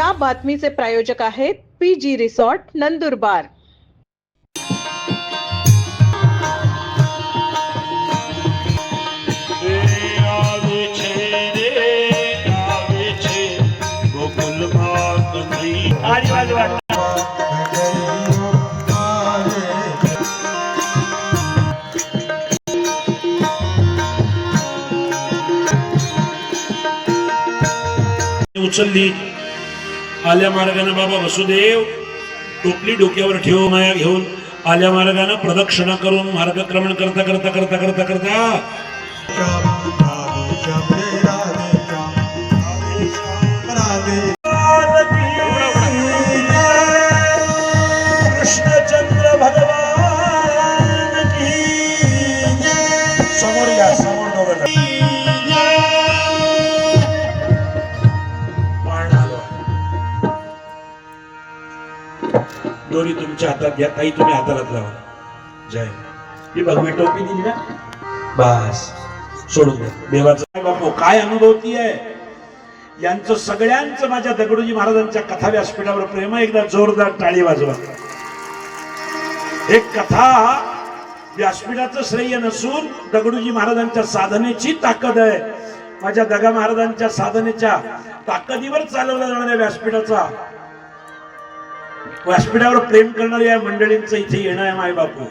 या बातमीचे प्रायोजक आहेत पी जी रिसॉर्ट नंदुरबार. उचलली. आल्या मार्गानं बाबा वसुदेव टोपली डोक्यावर ठेव माया घेऊन. आल्या मार्गानं प्रदक्षिणा करून मार्गक्रमण करता करता करता करता करता. दोरी तुमच्या हातात घ्या काही तुम्ही हातालात लावा. जय ही भगवी टोपी दिली ना? बस सोडून द्या. देवाचा बापू काय अनुभवती आहे? यांचं सगळ्यांचं माझ्या दगडूजी महाराजांच्या कथा व्यासपीठावर प्रेम एकदा जोरदार टाळी वाजवा. एक कथा व्यासपीठाचं श्रेय नसून दगडूजी महाराजांच्या साधनेची ताकद आहे. माझ्या दगा महाराजांच्या साधनेच्या ताकदीवर चालवल्या जाणाऱ्या व्यासपीठाचा व्यासपीठावर प्रेम करणाऱ्या या मंडळींचं इथे येणं आहे माय बापू.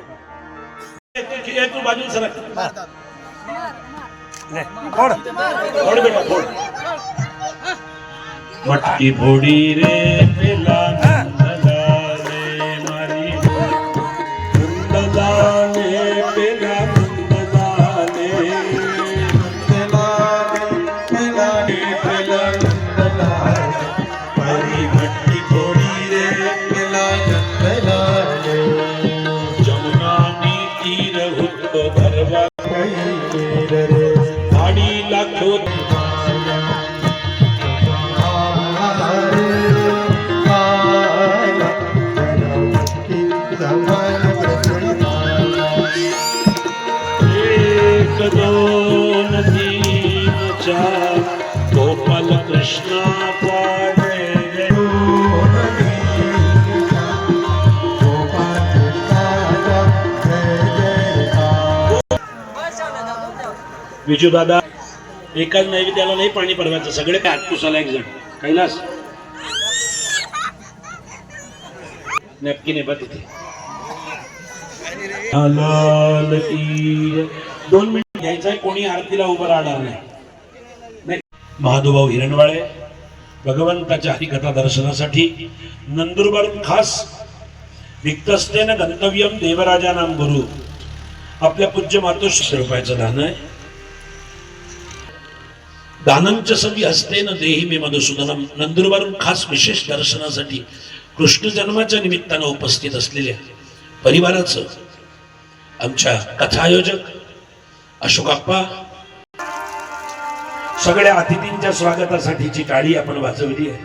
तू बाजूला सरक फोड फोड बेटा फोड मटकी फोडी रे पेला કઈ રે ગાડી લાખો विजू दादा एकाच नैवेद्याला नाही पाणी पडवायचं सगळे काय आटपुसाला एक जण. कैलास? नक्की नाही बघ तिथे दोन मिनिट घ्यायचंय कोणी आरतीला उभं राहणार नाही. नाही. हिरणवाळे भगवंताच्या हरिकथा दर्शनासाठी नंदुरबार खास विकतस्तेन गंतव्यम देवराजानाम गुरु. आपल्या पूज्य मातोश्री रुपयाचं दान आहे. दानंच सवी न देही मी मधुसूदनम. नंदुरबारून खास विशेष दर्शनासाठी कृष्ण जन्माच्या निमित्तानं उपस्थित असलेल्या परिवाराचं आमच्या कथायोजक अशोकाप्पा सगळ्या अतिथींच्या स्वागतासाठीची टाळी आपण वाजवली आहे.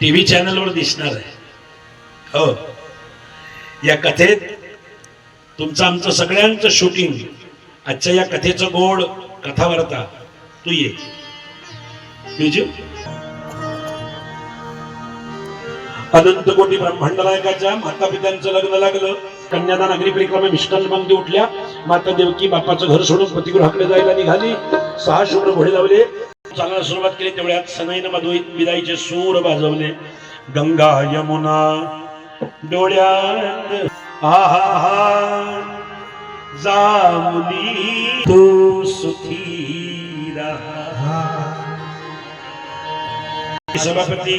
टीव्ही चॅनलवर दिसणार आहे. हो. या कथेत तुमचं आमचं सगळ्यांचं शूटिंग आजच्या या कथेचं गोड कथावार्ता तू ये. अनंत कोटी ब्रह्मांड नायकाच्या माता पित्यांचं लग्न लागलं. कन्यादान अग्नी परिक्रमा मिष्टान पंक्ती उठल्या. माता देवकी बापाचं घर सोडून पतिगृहाकडे जायला निघाली. सहा शुभ्र घोडे लावले. चांगला सुरुवात केली तेवढ्यात सनईन मधुईत विदाईचे सूर बाजवले. गंगा यमुना डोळ्यात आहा हा जामुनी तू सुखी रहा। सभापती।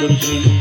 the dream.